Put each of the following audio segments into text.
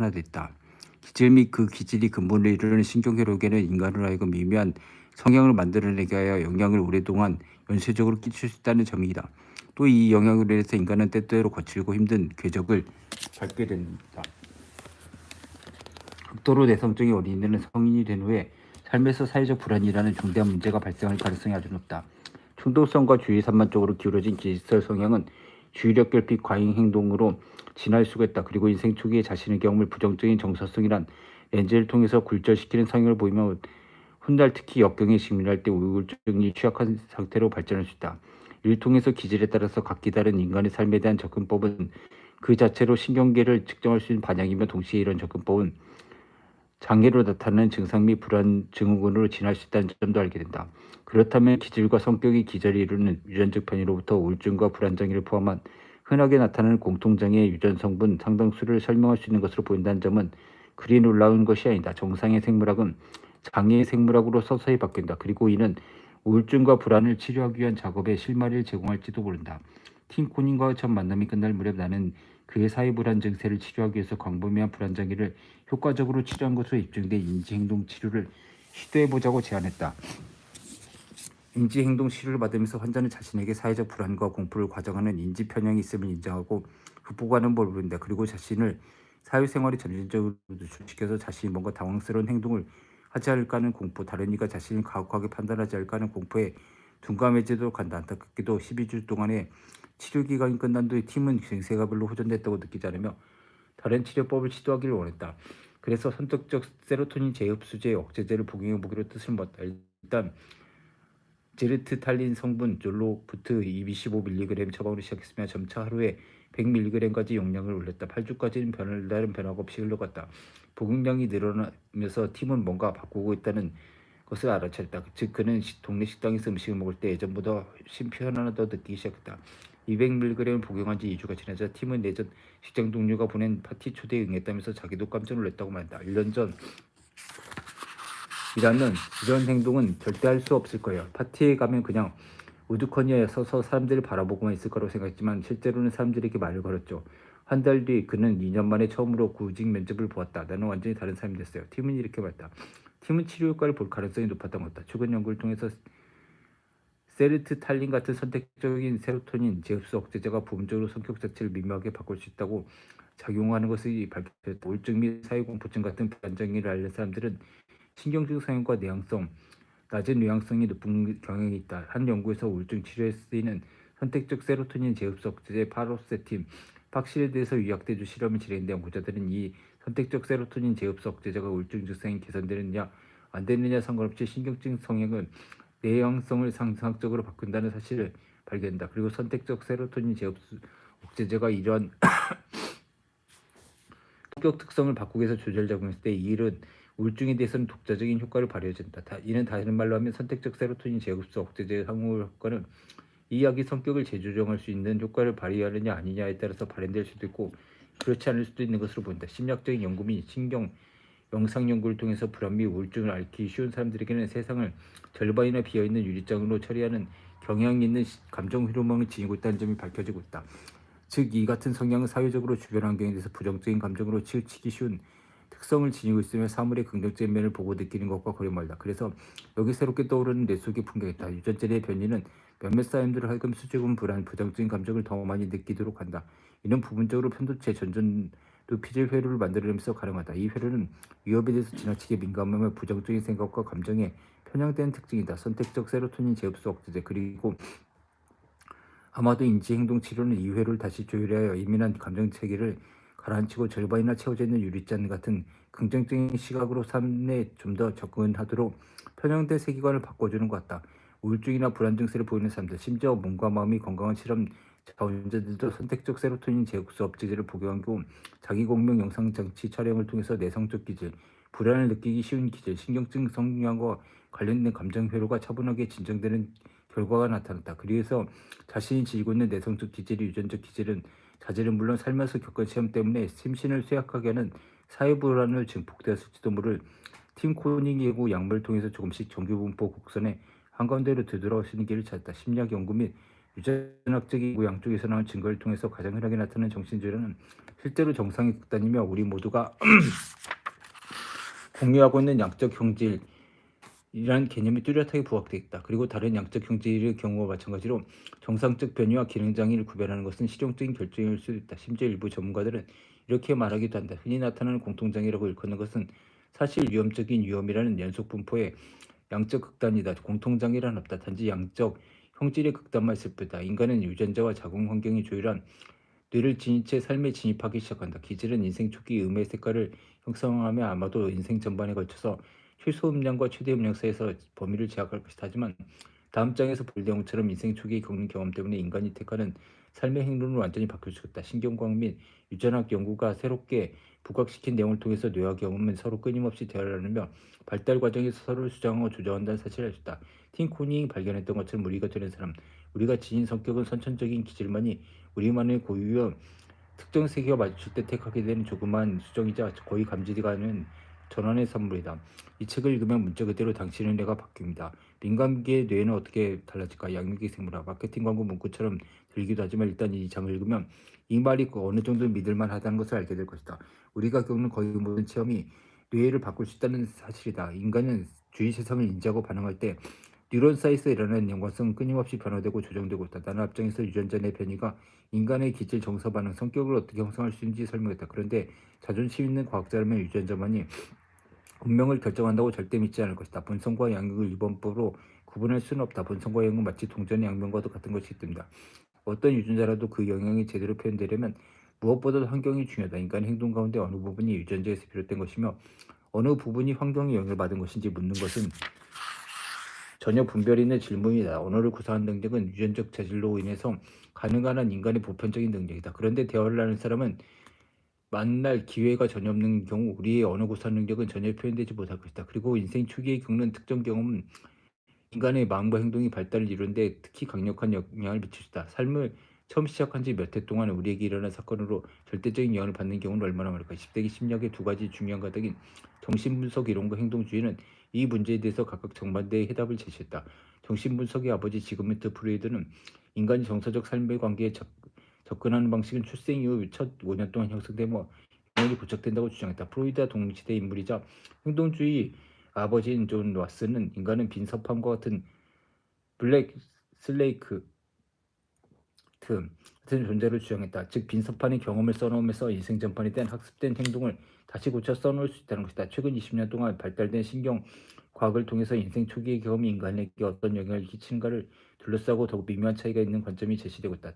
하나 됐다. 기질 및 그 기질이 근본을 이루는 신경회로에게는 인간을 하여금 미묘한 성향을 만들어내게 하여 영향을 오랫동안 연쇄적으로 끼칠 수 있다는 점이다. 또 이 영향으로 인해서 인간은 때때로 거칠고 힘든 궤적을 밟게 된다. 극도로 내성적인 어린이는 성인이 된 후에 삶에서 사회적 불안이라는 중대한 문제가 발생할 가능성이 아주 높다. 충동성과 주의 산만적으로 기울어진 디지털 성향은 주의력 결핍 과잉 행동으로 진화할 수가 있다. 그리고 인생 초기에 자신의 경험을 부정적인 정서성이란 렌즈를 통해서 굴절시키는 성향을 보이면 훗날 특히 역경에 직면할 때 우울증이 취약한 상태로 발전할 수 있다. 이를 통해서 기질에 따라서 각기 다른 인간의 삶에 대한 접근법은 그 자체로 신경계를 측정할 수 있는 반영이며 동시에 이런 접근법은 장애로 나타나는 증상 및 불안 증후군으로 진화할 수 있다는 점도 알게 된다. 그렇다면 기질과 성격이 기절이 이루는 유전적 편의로부터 우울증과 불안장애를 포함한 흔하게 나타나는 공통장애의 유전 성분 상당수를 설명할 수 있는 것으로 보인다는 점은 그리 놀라운 것이 아니다. 정상의 생물학은 장애의 생물학으로 서서히 바뀐다. 그리고 이는 우울증과 불안을 치료하기 위한 작업에 실마리를 제공할지도 모른다. 팀 코닝과의 첫 만남이 끝날 무렵 나는 그의 사회 불안 증세를 치료하기 위해서 광범위한 불안 장애를 효과적으로 치료한 것으로 입증된 인지 행동 치료를 시도해 보자고 제안했다. 인지행동 치료를 받으면서 환자는 자신에게 사회적 불안과 공포를 과정하는 인지 편향이 있음을 인정하고 극복하는 법을 배운다. 그리고 자신을 사회생활에 점진적으로 노출시켜서 자신이 뭔가 당황스러운 행동을 하지 않을까 하는 공포, 다른 이가 자신을 가혹하게 판단하지 않을까 하는 공포에 둔감해지도록 한다. 안타깝게도 12주 동안의 치료 기간이 끝난 뒤에 팀은 증세가 별로 호전됐다고 느끼지 않으며 다른 치료법을 시도하기를 원했다. 그래서 선택적 세로토닌 재흡수제 억제제를 복용해 보기로 뜻을 모았다. 일단 제르트탈린 성분 졸로부트 225mg 처방으로 시작했으며 점차 하루에 100mg까지 용량을 올렸다. 8주까지는 별다른 변화가 없이 흘러갔다. 복용량이 늘어나면서 팀은 뭔가 바꾸고 있다는 것을 알아차렸다. 즉 그는 시- 동네 식당에서 음식을 먹을 때 예전보다 훨씬 편안하다 느끼기 시작했다. 200mg을 복용한 지 2주가 지나자 팀은 예전 직장 동료가 보낸 파티 초대에 응했다면서 자기도 깜짝 놀랐다고 말한다. 1년 전 이라는 이런 행동은 절대 할 수 없을 거예요. 파티에 가면 그냥 우두커니에 서서 사람들을 바라보고만 있을 거라고 생각했지만 실제로는 사람들에게 말을 걸었죠. 한 달 뒤 그는 2년 만에 처음으로 구직 면접을 보았다. 나는 완전히 다른 사람이 됐어요. 팀은 이렇게 말했다. 팀은 치료 효과를 볼 가능성이 높았던 것 같다. 최근 연구를 통해서 세르트탈린 같은 선택적인 세로토닌 재흡수 억제제가 부분적으로 성격 자체를 미묘하게 바꿀 수 있다고 작용하는 것이 밝혀졌다. 우울증 및 사회공포증 같은 불안장애를 앓는 사람들은 신경적 성향과 내향성, 낮은 뇌향성이 높은 경향이 있다. 한 연구에서 우울증 치료에 쓰이는 선택적 세로토닌 억제제 파로세틴, 팍실에 대해서 유약대주 실험을 진행된 연구자들은 이 선택적 세로토닌 재흡수 억제제가 우울증 증상이 개선되느냐 안 되느냐 상관없이 신경증 성향은 내향성을 상상적으로 바꾼다는 사실을 발견한다. 그리고 선택적 세로토닌 재흡수 억제제가 이러한 성격 특성을 바꾸기 위해서 조절 작용했을 때 이 일은 우울증에 대해서는 독자적인 효과를 발휘해준다. 다- 이는 다른 말로 하면 선택적 세로토닌 재흡수 억제제의 상호 효과는 이 약이 성격을 재조정할 수 있는 효과를 발휘하느냐 아니냐에 따라서 발현될 수도 있고 그렇지 않을 수도 있는 것으로 보인다. 심리학적인 연구 및 신경 영상 연구를 통해서 불안 및 우울증을 앓기 쉬운 사람들에게는 세상을 절반이나 비어 있는 유리장으로 처리하는 경향이 있는 시- 감정 호르몬을 지니고 있다는 점이 밝혀지고 있다. 즉 이 같은 성향은 사회적으로 주변 환경에 대해서 부정적인 감정으로 치우치기 쉬운 특성을 지니고 있으며 사물의 긍정적인 면을 보고 느끼는 것과 거리 멀다. 그래서 여기 새롭게 떠오르는 내 속의 풍경이 있다. 유전자의 변이는 몇몇 사람들을 하여금 수줍은 불안, 부정적인 감정을 더 많이 느끼도록 한다. 이는 부분적으로 편도체 전전 루피질 회로를 만들어내면서 가능하다. 이 회로는 위협에 대해서 지나치게 민감하며 부정적인 생각과 감정에 편향된 특징이다. 선택적 세로토닌 재흡수 억제제 그리고 아마도 인지행동 치료는 이 회로를 다시 조율하여 예민한 감정 체계를 가라앉히고 절반이나 채워져 있는 유리잔 같은 긍정적인 시각으로 삶에 좀 더 접근하도록 편향된 세계관을 바꿔주는 것 같다. 우울증이나 불안 증세를 보이는 사람들, 심지어 몸과 마음이 건강한 실험 자원자들도 선택적 세로토닌 재흡수 업체제를 복용하고 자기 공명 영상 장치 촬영을 통해서 내성적 기질, 불안을 느끼기 쉬운 기질, 신경증 성향과 관련된 감정 회로가 차분하게 진정되는 결과가 나타났다. 그래서 자신이 지니고 있는 내성적 기질이 유전적 기질은 자질은 물론 살면서 겪은 시험 때문에 심신을 쇠약하게 하는 사회 불안을 증폭되었을지도 모를 팀 코닝 예고 약물을 통해서 조금씩 정규분포 곡선의 한가운데로 되돌아오시는 길을 찾았다. 심리학 연구 및 유전학적인 양쪽에서 나온 증거를 통해서 가장 흔하게 나타나는 정신질환은 실제로 정상의 극단이며 우리 모두가 공유하고 있는 양적 형질 이라는 개념이 뚜렷하게 부각되어 있다. 그리고 다른 양적 형질의 경우와 마찬가지로 정상적 변이와 기능 장애를 구별하는 것은 실용적인 결정일 수도 있다. 심지어 일부 전문가들은 이렇게 말하기도 한다. 흔히 나타나는 공통장애라고 일컫는 것은 사실 위험적인 위험이라는 연속 분포의 양적 극단이다. 공통장애란 없다. 단지 양적 형질의 극단만 있을 뿐이다. 인간은 유전자와 자궁 환경이 조율한 뇌를 채 삶에 진입하기 시작한다. 기질은 인생 초기 음의 색깔을 형성하며 아마도 인생 전반에 걸쳐서 최소 음량과 최대 음량 사이에서 범위를 제약할 것이다. 하지만 다음 장에서 볼 내용처럼 인생 초기에 겪는 경험 때문에 인간이 택하는 삶의 행로는 완전히 바뀔 수 있다. 신경과학 및 유전학 연구가 새롭게 부각시킨 내용을 통해서 뇌와 경험은 서로 끊임없이 대화를 나누며 발달 과정에서 서로를 수정하고 조정한다는 사실을 알 수 있다. 팀 코닝이 발견했던 것처럼 우리가 되는 사람, 우리가 지닌 성격은 선천적인 기질만이 우리만의 고유여 특정 세계와 마주칠 때 택하게 되는 조그만 수정이자 거의 감지가 않는 전환의 선물이다. 이 책을 읽으면 문자 그대로 당신의 뇌가 바뀝니다. 민감계의 뇌는 어떻게 달라질까? 양육의 생물학, 마케팅 광고 문구처럼 들기도 하지만 일단 이 장을 읽으면 이 말이 어느 정도 믿을만 하다는 것을 알게 될 것이다. 우리가 겪는 거의 모든 체험이 뇌를 바꿀 수 있다는 사실이다. 인간은 주위 세상을 인지하고 반응할 때 뉴런 사이에서 일어나는 연관성은 끊임없이 변화되고 조정되고 있다. 나는 앞장에서 유전자 내 변이가 인간의 기질 정서 반응, 성격을 어떻게 형성할 수 있는지 설명했다. 그런데 자존심 있는 과학자라면 유전자만이 운명을 결정한다고 절대 믿지 않을 것이다. 본성과 양육을 유번법으로 구분할 수는 없다. 본성과 양육은 마치 동전의 양면과도 같은 것이기 때문이다. 어떤 유전자라도 그 영향이 제대로 표현되려면 무엇보다도 환경이 중요하다. 인간의 행동 가운데 어느 부분이 유전자에서 비롯된 것이며 어느 부분이 환경의 영향을 받은 것인지 묻는 것은 전혀 분별이 있는 질문이다. 언어를 구사하는 능력은 유전적 자질로 인해서 가능한 한 인간의 보편적인 능력이다. 그런데 대화를 하는 사람은 만날 기회가 전혀 없는 경우 우리의 언어 구사 능력은 전혀 표현되지 못할 것이다. 그리고 인생 초기에 겪는 특정 경험은 인간의 마음과 행동이 발달을 이루는데 특히 강력한 영향을 미칠 수 있다. 삶을 처음 시작한 지 몇 해 동안 우리에게 일어난 사건으로 절대적인 영향을 받는 경우는 얼마나 많을까? 10세기 심리학의 두 가지 중요한 가닥인 정신분석 이론과 행동주의는 이 문제에 대해서 각각 정반대의 해답을 제시했다. 정신분석의 아버지 지그멘트 프로이드는 인간이 정서적 삶의 관계에 접, 접근하는 방식은 출생 이후 첫 5년 동안 형성되며 영향이 고착된다고 주장했다. 프로이드와 동시대 인물이자 행동주의 아버지인 존 왓슨은 인간은 빈 서판과 같은 블랙 슬레이크 같은 존재를 주장했다. 즉 빈 서판의 경험을 써놓으면서 인생 전반에 대한 학습된 행동을 다시 고쳐 써놓을 수 있다는 것이다. 최근 20년 동안 발달된 신경 과학을 통해서 인생 초기의 경험이 인간에게 어떤 영향을 끼치는가를 둘러싸고 더욱 미묘한 차이가 있는 관점이 제시되고 있다.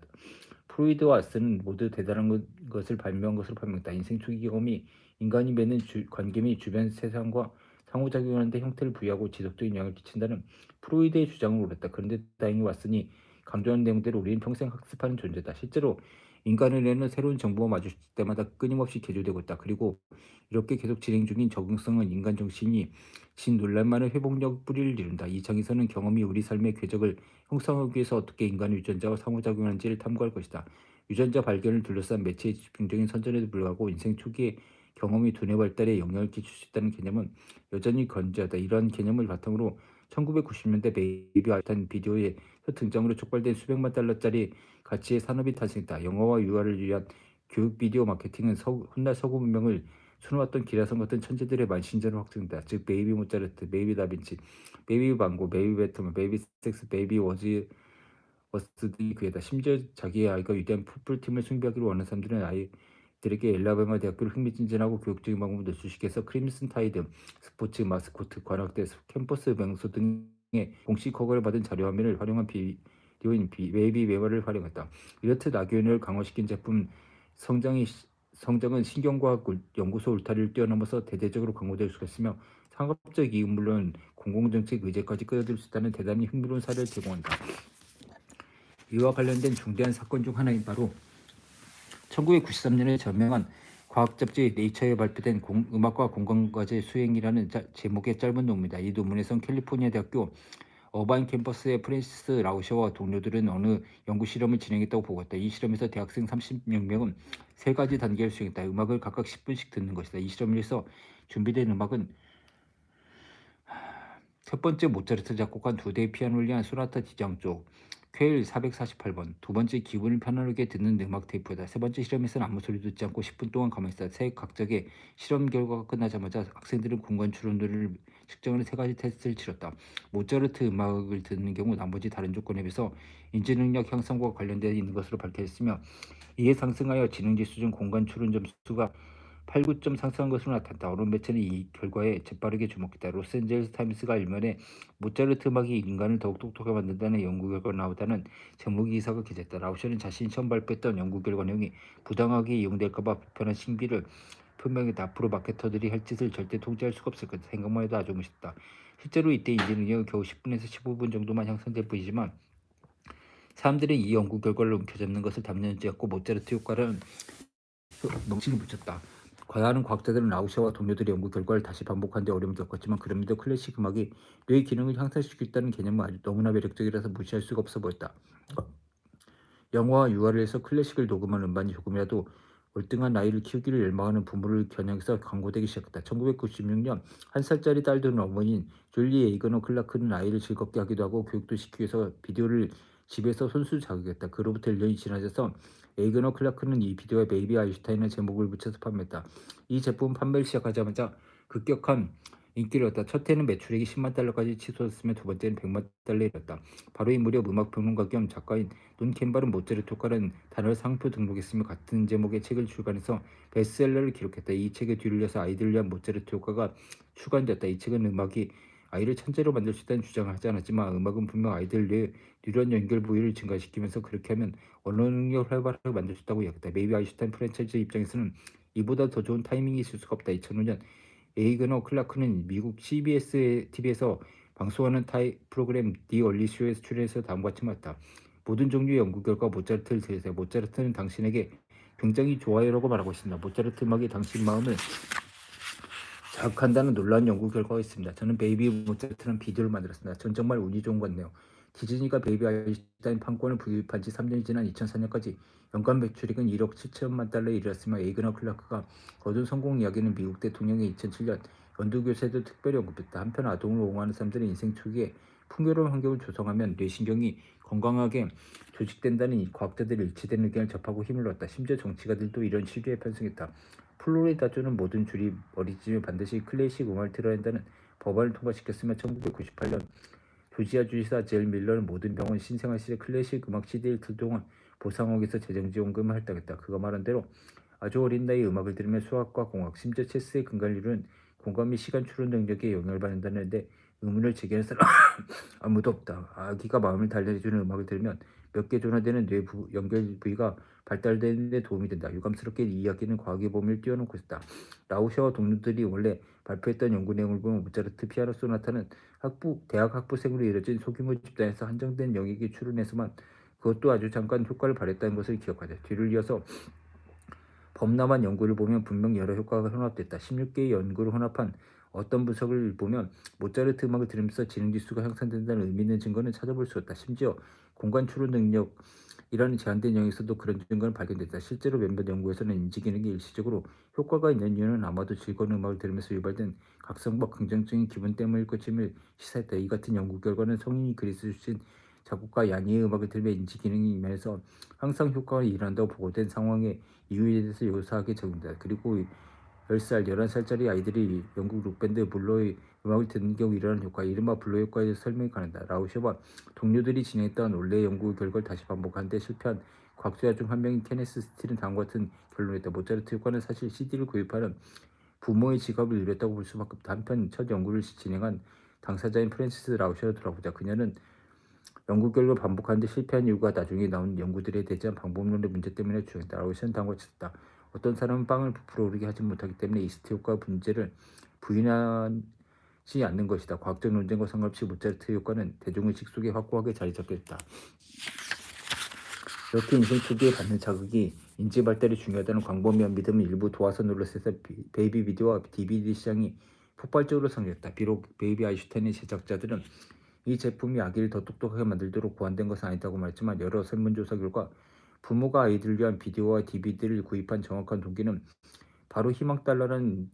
프로이드와 아스는 모두 대단한 것을 발명한 것으로 판명했다. 인생 초기 경험이 인간이 맺는 주, 관계 및 주변 세상과 상호작용하는 데 형태를 부여하고 지속적인 영향을 끼친다는 프로이드의 주장을 옳았다. 그런데 다행히 왓슨이 강조하는 내용대로 우리는 평생 학습하는 존재다. 실제로 인간을 내는 새로운 정보와 마주칠 때마다 끊임없이 개조되고 있다. 그리고 이렇게 계속 진행 중인 적응성은 인간 정신이 진 논란만의 회복력 뿌리를 이룬다. 이 장에서는 경험이 우리 삶의 궤적을 형성하기 위해서 어떻게 인간의 유전자와 상호작용하는지를 탐구할 것이다. 유전자 발견을 둘러싼 매체의 집중적인 선전에도 불구하고 인생 초기에 경험이 두뇌 발달에 영향을 끼칠 수 있다는 개념은 여전히 건재하다. 이러한 개념을 바탕으로 1990년대 베이비 아이탄 비디오에 등장으로 촉발된 수백만 달러짜리 가치의 산업이 탄생했다. 영어와 유아를 위한 교육 비디오 마케팅은 서, 훗날 서구 문명을 수놓았던 기라성 같은 천재들의 만신전을 확증했다. 즉 베이비 모차르트, 베이비 다빈치, 베이비 방고, 베이비 베트먼, 베이비 섹스, 베이비 워즈 워스 등이 그에다 심지어 자기의 아이가 위대한 풋볼팀을 숭배하기를 원하는 사람들은 아이들에게 엘라베마 대학교를 흥미진진하고 교육적인 방법을 노출시켜서 크림슨 타이드, 스포츠, 마스코트, 관악대, 캠퍼스 명소 등의 공식 허가를 받은 자료 화면을 활용한 비 디오인 베이비 메모를 활용했다. 이렇듯 악연을 강화시킨 제품 성장이 성장은 신경과학 연구소 울타리를 뛰어넘어서 대대적으로 광고될 수가 있으며 상업적 이익 물론 공공정책 의제까지 끌어들일 수 있다는 대단히 흥미로운 사례를 제공한다. 이와 관련된 중대한 사건 중 하나인 바로 1993년에 저명한 과학 잡지 네이처에 발표된 공, 음악과 공간과제 수행이라는 자, 제목의 짧은 논문이다. 이 논문에선 캘리포니아 대학교 어바인 캠퍼스의 프랜시스 라우셔와 동료들은 어느 연구 실험을 진행했다고 보고했다. 이 실험에서 대학생 30명은 세 가지 단계를 수행했다. 음악을 각각 10분씩 듣는 것이다. 이 실험을 위해서 준비된 음악은 첫 번째 모차르트 작곡한 두 대의 피아노를 위한 소나타 지장 쪽, 퀘일 448번 두 번째 기분을 편안하게 듣는 음악 테이프다. 세 번째 실험에서는 아무 소리도 듣지 않고 10분 동안 가만히 있다. 세 각각의 실험 결과가 끝나자마자 학생들은 공간 추론도를 측정하는 세 가지 테스트를 치렀다. 모차르트 음악을 듣는 경우 나머지 다른 조건에 비해서 인지 능력 향상과 관련되어 있는 것으로 밝혀졌으며 이에 상승하여 지능지수 중 공간 추론 점수가 8, 9점 상승한 것으로 나타났다. 언론 매체는 이 결과에 재빠르게 주목했다. 로스앤젤레스 타임스가 일면에 모차르트 음악이 인간을 더욱 똑똑하게 만든다는 연구 결과가 나오다는 제목 기사가 기재했다. 라우셔는 자신이 처음 발표했던 연구 결과 내용이 부당하게 이용될까봐 불편한 신비를 표명했다. 앞으로 마케터들이 할 짓을 절대 통제할 수가 없을 것다. 생각만 해도 아주 멋있다. 실제로 이때 인지 능력은 겨우 10분에서 15분 정도만 향상될 뿐이지만 사람들이 이 연구 결과를 움켜잡는 것을 담론지 않고 모차르트 효과를 명칭을 붙였다. 과다한 과학자들은 라우셔와 동료들의 연구 결과를 다시 반복하는데 어려움을 겪었지만 그럼에도 클래식 음악이 뇌의 기능을 있다는 개념은 아주 너무나 매력적이라서 무시할 수가 없어 보였다. 영화와 유아를 해서 클래식을 녹음한 음반이 조금이라도 월등한 아이를 키우기를 열망하는 부모를 겨냥해서 광고되기 시작했다. 1996년 한 살짜리 딸 둔 어머니인 줄리 에이거너 클라크는 아이를 즐겁게 하기도 하고 교육도 시키기 위해서 비디오를 집에서 손수 자극했다. 그로부터 1년이 지나서 에이거너 클라크는 이 비디오에 베이비 아인슈타인의 제목을 붙여서 판매했다. 이 제품 판매를 시작하자마자 급격한 인기를 얻다. 첫 해는 매출액이 10만 달러까지 치솟았으며 두 번째는 100만 달러에 이르렀다. 바로 이 무렵 음악 평론가 겸 작가인 논 모차르트 효과라는 단어를 상표 등록했으며 같은 제목의 책을 출간해서 베스트셀러를 기록했다. 이 책의 뒤를 이어서 아이들을 위한 효과가 출간되었다. 이 책은 음악이 아이를 천재로 만들 수 있다는 주장을 하지 않았지만 음악은 분명 아이들 내 뉴런 연결 부위를 증가시키면서 그렇게 하면 언어 능력을 활발하게 만들 수 있다고 이야기했다. 메이비 아인슈타인 프랜차이즈 입장에서는 이보다 더 좋은 타이밍이 있을 수가 없다. 2005년 에이그너 클라크는 미국 CBS TV에서 방송하는 타이 프로그램 디 얼리 쇼에서 출연해서 다음과 같이 말했다. 모든 종류의 연구 결과 모차르트를 들으세요. 모차르트는 당신에게 굉장히 좋아요라고 말하고 있습니다. 모차르트 음악이 당신 마음을 자극한다는 놀라운 연구 결과가 있습니다. 저는 베이비 모차르트라는 비디오를 만들었습니다. 전 정말 운이 좋은 것 같네요. 디즈니가 베이비 아인슈타인 판권을 구입한 지 3년이 지난 2004년까지 연간 매출액은 1억 7천만 달러에 이르렀으며 에이그너 클라크가 거둔 성공 이야기는 미국 대통령이 2007년 연두교세도 특별히 언급했다. 한편 아동을 옹호하는 사람들은 인생 초기에 풍요로운 환경을 조성하면 뇌신경이 건강하게 조직된다는 이 과학자들의 일치된 의견을 접하고 힘을 얻었다. 심지어 정치가들도 이런 시류에 편승했다. 플로리다주는 모든 줄이 어리지면 반드시 클래식 음악을 틀어야 한다는 법안을 통과시켰으며 1998년 조지아 주지사 젤 밀러는 모든 병원 신생아 시대 클래식 음악 CD를 틀 동안 보상하기위해서 재정지원금을 할당했다. 그가 말한 대로 아주 어린 나이에 음악을 들으면 수학과 공학, 심지어 체스의 근간을 이루는 공감 및 시간 추론 능력에 영향을 받는다는데 의문을 제기하는 사람 아무도 없다. 아기가 마음을 달래주는 음악을 들으면 몇개 조나되는 뇌 부, 연결 부위가 발달되는 데 도움이 된다. 유감스럽게 이 이야기는 과학의 범위를 뛰어넘고 있다. 라우셔와 동료들이 원래 발표했던 연구 내용을 보면 모차르트 피아노 소나타는 학부 대학 학부생으로 이뤄진 소규모 집단에서 한정된 영역이 추론해서만 그것도 아주 잠깐 효과를 발휘했다는 것을 기억하자. 뒤를 이어서 범람한 연구를 보면 분명 여러 효과가 혼합됐다. 16개의 연구를 혼합한 어떤 분석을 보면 모차르트 음악을 들으면서 지능 지수가 향상된다는 의미 있는 증거는 찾아볼 수 없다. 심지어 공간 추론 능력이라는 제한된 영역에서도 그런 증거는 발견됐다. 실제로 몇몇 연구에서는 인지 기능이 일시적으로 효과가 있는 이유는 아마도 즐거운 음악을 들으면서 유발된 각성과 긍정적인 기분 때문일 것임을 시사했다. 이 같은 연구 결과는 성인이 그리스 출신 작곡가 야니의 음악을 들으며 인지 기능이 임해서 항상 효과가 일어난다고 보고된 상황의 이유에 대해서 요사하게 적용된다. 그리고 10살, 11살짜리 아이들이 영국 록밴드 블로의 음악을 듣는 경우 일어나는 효과, 이른바 블로 효과에 대해서 설명이 가능하다. 라우셔와 동료들이 진행했던 원래 연구 결과를 다시 반복하는데 실패한 과학자 중 한 명인 케네스 스틸은 다음과 같은 결론을 했다. 모차르트 효과는 사실 CD를 구입하는 부모의 지갑을 누렸다고 볼 수밖에 없다. 한편 첫 연구를 진행한 당사자인 프랜시스 라우셔를 돌아보자. 그녀는 연구 결과를 반복하는데 실패한 이유가 나중에 나온 연구들에 대한 방법론의 문제 때문에 주장했다. 라우셔는 다음과 같이 했다. 어떤 사람은 빵을 부풀어 오르게 하지 못하기 때문에 이스트 효과 문제를 부인하지 않는 것이다. 과학적 논쟁과 상관없이 모차르트 효과는 대중의식 속에 확고하게 자리 잡게 됐다. 이렇게 인생 초기에 받는 자극이 인지 발달이 중요하다는 광범위한 믿음을 일부 도화서 놀러스에서 베이비 비디오와 DVD 시장이 폭발적으로 성장했다. 비록 베이비 아인슈타인의 제작자들은 이 제품이 아기를 더 똑똑하게 만들도록 고안된 것은 아니다고 말했지만 여러 설문조사 결과 부모가 아이들을 위한 비디오와 DVD를 구입한 정확한 동기는 바로 희망달러라는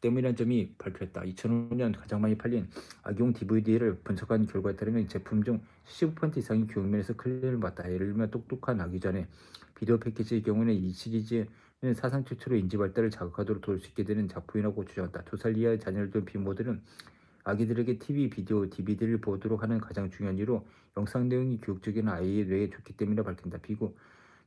때문이라는 점이 밝혔다. 2005년 가장 많이 팔린 악용 DVD를 분석한 결과에 따르면 제품 중75% 이상이 교육면에서 클리어를 받다. 예를 들면 똑똑한 아기 전에 비디오 패키지의 경우는 이 시리즈는 사상 최초로 인지 발달을 자극하도록 도울 수 있게 되는 작품이라고 주장했다. 두 살 이하의 자녀를 둔 비모들은 아기들에게 TV, 비디오, DVD를 보도록 하는 가장 중요한 이유로 영상 내용이 교육적인 아이의 뇌에 좋기 때문이라 밝힌다. 비고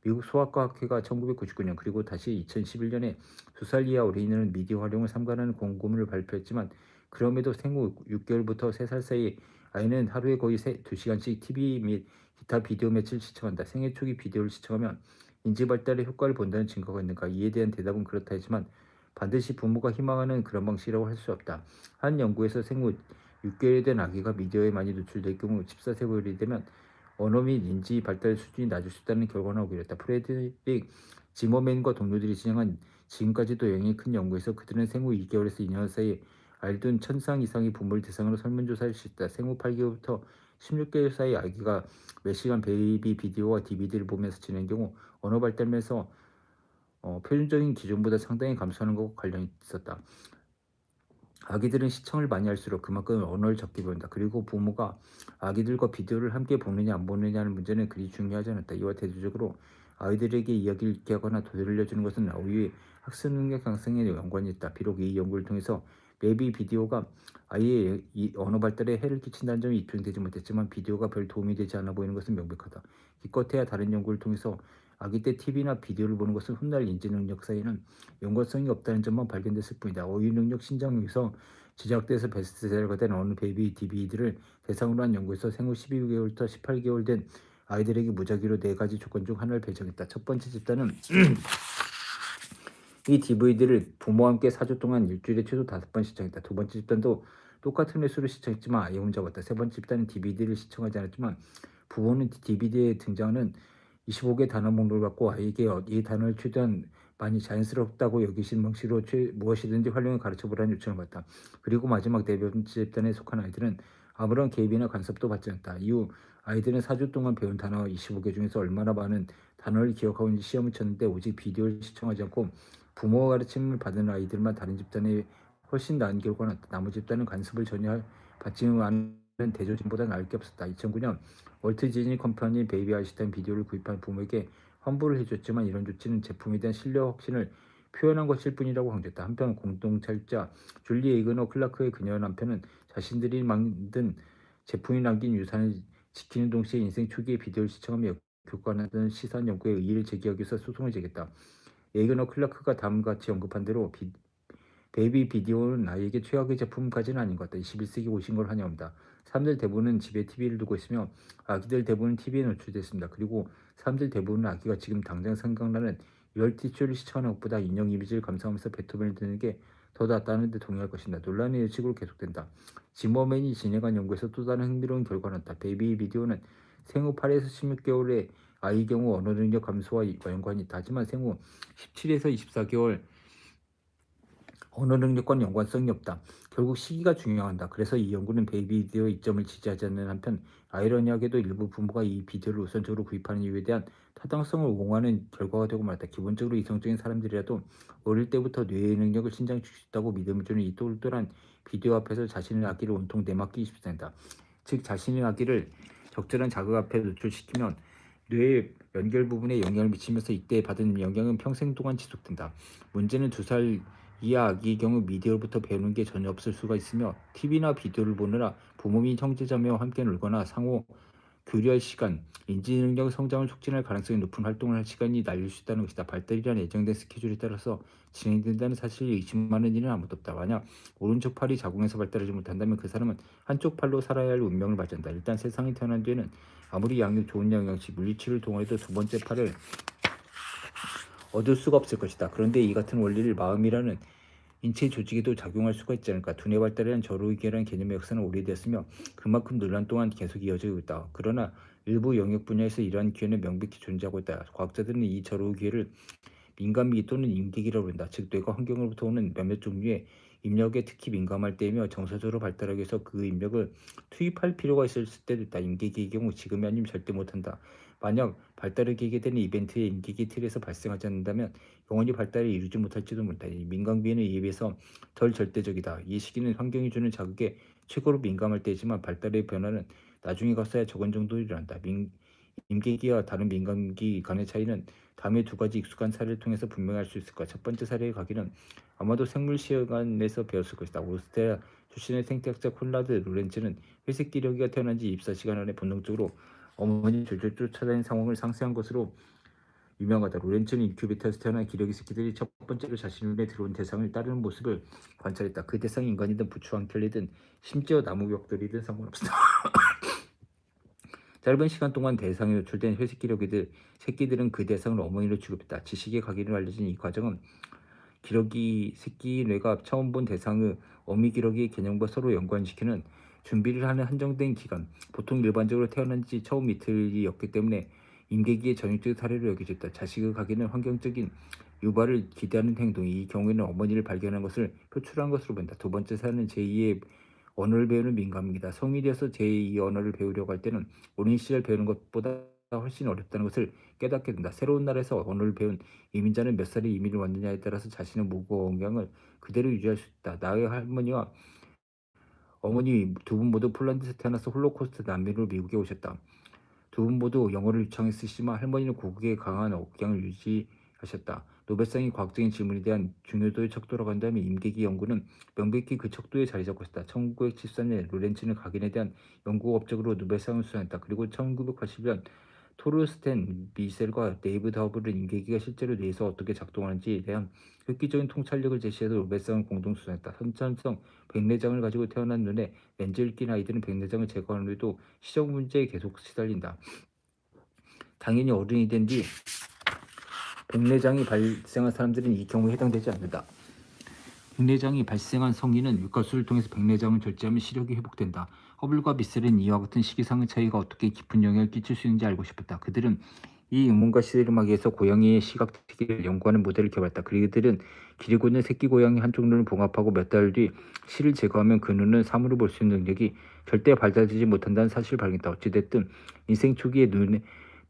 미국 소아과학회가 1999년 그리고 다시 2011년에 두살 이하 어린이는 미디어 활용을 삼가하는 공고문을 발표했지만 그럼에도 생후 6개월부터 3살 사이 아이는 하루에 거의 2시간씩 TV 및 기타 비디오 매체를 시청한다. 생애 초기 비디오를 시청하면 인지 발달에 효과를 본다는 증거가 있는가? 이에 대한 대답은 그렇다 했지만 반드시 부모가 희망하는 그런 방식이라고 할 수 없다. 한 연구에서 생후 6개월이 된 아기가 미디어에 많이 노출될 경우 14세월이 되면 언어 및 인지 발달 수준이 낮을 수 있다는 결과가 나오기로 했다. 프레드릭 지머맨과 동료들이 진행한 지금까지도 영향이 큰 연구에서 그들은 생후 2개월에서 2년 사이 알둔 천상 이상의 부모를 대상으로 설문조사를 실시했다. 생후 8개월부터 16개월 사이 아기가 몇 시간 베이비 비디오와 DVD를 보면서 지낸 경우 언어 발달면서 어, 표준적인 기준보다 상당히 감소하는 것과 관련이 있었다. 아기들은 시청을 많이 할수록 그만큼 언어를 적게 배운다. 그리고 부모가 아기들과 비디오를 함께 보느냐 안 보느냐는 문제는 그리 중요하지 않았다. 이와 대조적으로 아이들에게 이야기를 읽게 하거나 도전을려주는 것은 아이의 학습 능력 향상에 연관이 있다. 비록 이 연구를 통해서 베이비 비디오가 아이의 이 언어 발달에 해를 끼친다는 점이 입증되지 못했지만 비디오가 별 도움이 되지 않아 보이는 것은 명백하다. 기껏해야 다른 연구를 통해서 아기 때 TV나 비디오를 보는 것은 훗날 인지 능력 사이에는 연관성이 없다는 점만 발견됐을 뿐이다. 어휘 능력 신장에서 제작돼서 베스트셀러가 된 어느 베이비 DVD를 대상으로 한 연구에서 생후 12개월부터 18개월 된 아이들에게 무작위로 네 가지 조건 중 하나를 배정했다. 첫 번째 집단은 이 DVD를 부모와 함께 4주 동안 일주일에 최소 5번 시청했다. 두 번째 집단도 똑같은 횟수로 시청했지만 아예 혼자 봤다. 세 번째 집단은 DVD를 시청하지 않았지만 부모는 DVD에 등장하는 25개 단어 목록을 받고 아이에게 이 단어를 최대한 많이 자연스럽다고 여기신 방식으로 최, 무엇이든지 활용해 가르쳐 보라는 요청을 받다. 그리고 마지막 네 번째 집단에 속한 아이들은 아무런 개입이나 간섭도 받지 않다. 이후 아이들은 4주 동안 배운 단어 25개 중에서 얼마나 많은 단어를 기억하고 있는지 시험을 쳤는데 오직 비디오를 시청하지 않고 부모가 가르침을 받은 아이들만 다른 집단에 훨씬 나은 났다. 나머지 집단은 간섭을 전혀 받지 않은 대조진보다 나을 게 없었다. 2009년 월트 디즈니 컴퍼니 베이비 아이스타인 비디오를 구입한 부모에게 환불을 해줬지만 이런 조치는 제품에 대한 신뢰 확신을 표현한 것일 뿐이라고 강조했다. 한편 공동찰자 줄리 에이그너 클라크의 그녀 남편은 자신들이 만든 제품이 남긴 유산을 지키는 동시에 인생 초기에 비디오를 시청하며 교과하는 시선 연구에 의의를 제기하기 위해서 소송을 제기했다. 에이그너 클라크가 다음과 같이 언급한 대로 비, 베이비 비디오는 나에게 최악의 제품까지는 아닌 것 같다. 21세기 오신 걸 환영합니다. 사람들 대부분은 집에 TV를 두고 있으며 아기들 대부분은 TV에 노출됐습니다. 그리고 사람들 대부분은 아기가 지금 당장 생각나는 리얼티 쇼를 시청하는 것보다 인형 이미지를 감상하면서 베토벤을 듣는 게 더 낫다는 데 동의할 것입니다. 논란의 예측으로 계속된다. 지머맨이 진행한 연구에서 또 다른 흥미로운 결과가 났다. 베이비 비디오는 생후 8에서 16개월의 아이 경우 언어 능력 감소와 연관이 있다. 하지만 생후 17에서 24개월 언어 능력과는 연관성이 없다. 결국 시기가 중요한다. 그래서 이 연구는 베이비 비디오 이점을 지지하지 않는 한편 아이러니하게도 일부 부모가 이 비디오를 우선적으로 구입하는 이유에 대한 타당성을 옹호하는 결과가 되고 말았다. 기본적으로 이성적인 사람들이라도 어릴 때부터 뇌의 능력을 신장시킬 수 있다고 믿음을 주는 이 똘똘한 비디오 앞에서 자신의 아기를 온통 내맡기기 쉽습니다. 즉 자신의 아기를 적절한 자극 앞에 노출시키면 뇌의 연결 부분에 영향을 미치면서 이때 받은 영향은 평생 동안 지속된다. 문제는 두 살 이하 아기의 경우 미디어로부터 배우는 게 전혀 없을 수가 있으며 TV나 비디오를 보느라 부모 및 형제자매와 함께 놀거나 상호 교류할 시간, 인지 능력 성장을 촉진할 가능성이 높은 활동을 할 시간이 날릴 수 있다는 것이다. 발달이란 예정된 스케줄에 따라서 진행된다는 사실을 의심하는 일은 아무도 없다. 만약 오른쪽 팔이 자궁에서 발달하지 못한다면 그 사람은 한쪽 팔로 살아야 할 운명을 맞이한다. 일단 세상에 태어난 뒤에는 아무리 양육 좋은 영양식, 물리치료를 통해도 두 번째 팔을 얻을 수가 없을 것이다. 그런데 이 같은 원리를 마음이라는 인체 조직에도 작용할 수가 있지 않을까. 두뇌 발달이란 저로이계라는 개념의 역사는 오래되었으며 그만큼 논란 동안 계속 이어지고 있다. 그러나 일부 영역 분야에서 이러한 기회는 명백히 존재하고 있다. 과학자들은 이 저로기회를 민감미 또는 인격이라고 한다. 즉 뇌가 환경으로부터 오는 몇몇 종류의 입력에 특히 민감할 때이며 정서적으로 발달하기 위해서 그 입력을 투입할 필요가 있을 때도 있다. 인격의 경우 지금이 아니면 절대 못한다. 만약 발달을 계기게 되는 이벤트의 인기기 틀에서 발생하지 않는다면 영원히 발달을 이루지 못할지도 모른다. 이 민감비는 이에 비해서 덜 절대적이다. 이 시기는 환경이 주는 자극에 최고로 민감할 때이지만 발달의 변화는 나중에 가서야 적은 정도로 일어난다. 민, 임계기와 다른 민감기 간의 차이는 다음의 두 가지 익숙한 사례를 통해서 분명히 알수 있을 것첫 번째 사례의 가기는 아마도 생물 시간에서 배웠을 것이다. 오스트리아 출신의 생태학자 콘라드 로렌츠는 회색 기러기가 태어난 지 24시간 안에 본능적으로 어머니 졸졸 쫓아다니는 상황을 상세한 것으로 유명하다. 로렌츠는 인큐베이터에서 태어난 기러기 새끼들이 첫 번째로 자신 눈에 들어온 대상을 따르는 모습을 관찰했다. 그 대상이 인간이든 부추 앙켈리든 심지어 나무 벽돌이든 상관없다. 짧은 시간 동안 대상에 노출된 회색 기러기들 새끼들은 그 대상을 어머니로 취급했다. 지식의 각인으로 알려진 이 과정은 기러기 새끼 뇌가 처음 본 대상의 어미 기러기 개념과 서로 연관시키는 준비를 하는 한정된 기간, 보통 일반적으로 태어난 지 처음 이틀이었기 때문에 임계기의 전형적인 사례로 여겨졌다. 자식의 각인은 환경적인 유발을 기대하는 행동이 이 경우에는 어머니를 발견한 것을 표출한 것으로 본다. 두 번째 사례는 제2의 언어를 배우는 민감입니다. 성인이 되어서 제2 언어를 배우려고 할 때는 어린 시절 배우는 것보다 훨씬 어렵다는 것을 깨닫게 된다. 새로운 나라에서 언어를 배운 이민자는 몇 살에 이민을 왔느냐에 따라서 자신의 무거운 영향을 그대로 유지할 수 있다. 나의 할머니와 어머니 두 분 모두 폴란드에서 태어나서 홀로코스트 난민으로 미국에 오셨다. 두 분 모두 영어를 유창히 쓰시지만 할머니는 고국에 강한 억양을 유지하셨다. 노벨상의 과학적인 질문에 대한 중요도에 척도로 간다면 임계기 연구는 명백히 그 척도에 자리 잡고 있다. 1974년 로렌츠는 각인에 대한 연구 업적으로 노벨상을 수상했다. 그리고 1980년 토르스텐 미셀과 데이비드 허블은 임계기가 실제로 뇌에서 어떻게 작동하는지에 대한 획기적인 통찰력을 제시해서 노벨상을 공동 수상했다. 선천성 백내장을 가지고 태어난 눈에 렌즈를 낀 아이들은 백내장을 제거하는 후에도 시적 문제에 계속 시달린다. 당연히 어른이 된 뒤 백내장이 발생한 사람들은 이 경우에 해당되지 않는다. 백내장이 발생한 성인은 육가수를 통해서 백내장을 절제하면 시력이 회복된다. 허블과 미셀은 이와 같은 시기상의 차이가 어떻게 깊은 영향을 끼칠 수 있는지 알고 싶었다. 그들은 이 실험하기 위해서 고양이의 시각 특이를 연구하는 모델을 개발했다. 그들은 기르고 있는 새끼 고양이 한쪽 눈을 봉합하고 몇 달 뒤 실을 제거하면 그 눈은 사물을 볼 수 있는 능력이 절대 발달되지 못한다는 사실을 발견했다. 어찌됐든 인생 초기에 눈의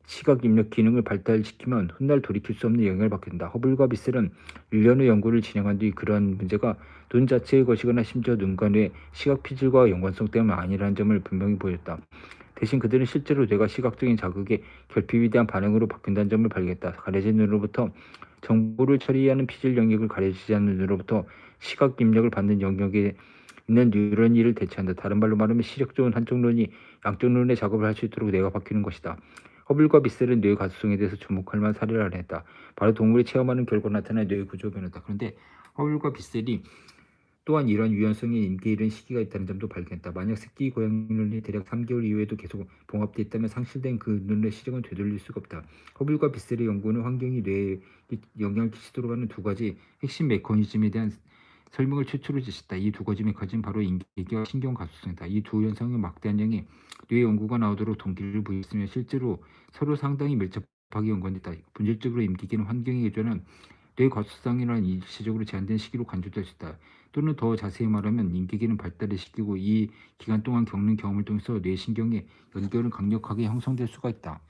시각 입력 기능을 발달시키면 훗날 돌이킬 수 없는 영향을 받게 된다. 허블과 비셀은 1년의 연구를 진행한 뒤 그러한 문제가 눈 자체의 것이거나 심지어 눈간의 시각 피질과 연관성 때문 아니라는 점을 분명히 보였다. 대신 그들은 실제로 뇌가 시각적인 자극에 결핍에 대한 반응으로 바뀐다는 점을 발견했다. 가려진 눈으로부터 정보를 처리하는 피질 영역을 가려지지 않는 눈으로부터 시각 입력을 받는 영역에 있는 뉴런 이를 대체한다. 다른 말로 말하면 시력 좋은 한쪽 눈이 양쪽 눈의 작업을 할 수 있도록 뇌가 바뀌는 것이다. 허블과 비셀은 뇌의 가수성에 대해서 주목할 만한 사례를 알아냈다. 바로 동물이 체험하는 결과 나타난 뇌의 구조 변화다. 그런데 허블과 비셀이 또한 이러한 유연성에 임계 이른 시기가 있다는 점도 발견했다. 만약 새끼 고양이 눈이 대략 3개월 이후에도 계속 봉합되어 있다면 상실된 그 눈의 시력은 되돌릴 수가 없다. 허블과 비셀의 연구는 환경이 뇌에 영향을 끼치도록 하는 두 가지 핵심 메커니즘에 대한 설명을 최초로 제시했다. 이 두 가지 메커니즘 바로 인계기와 신경 가수성이다. 이 두 현상의 막대한 양의 뇌 연구가 나오도록 동기를 부여했으며 실제로 서로 상당히 밀접하게 연관됐다. 본질적으로 임기기는 환경에 의존한 뇌 가수성이라는 일시적으로 제한된 시기로 간주될 수 있다. 또는 더 자세히 말하면 임기기는 발달을 시키고 이 기간 동안 겪는 경험을 통해서 뇌신경의 연결은 강력하게 형성될 수가 있다.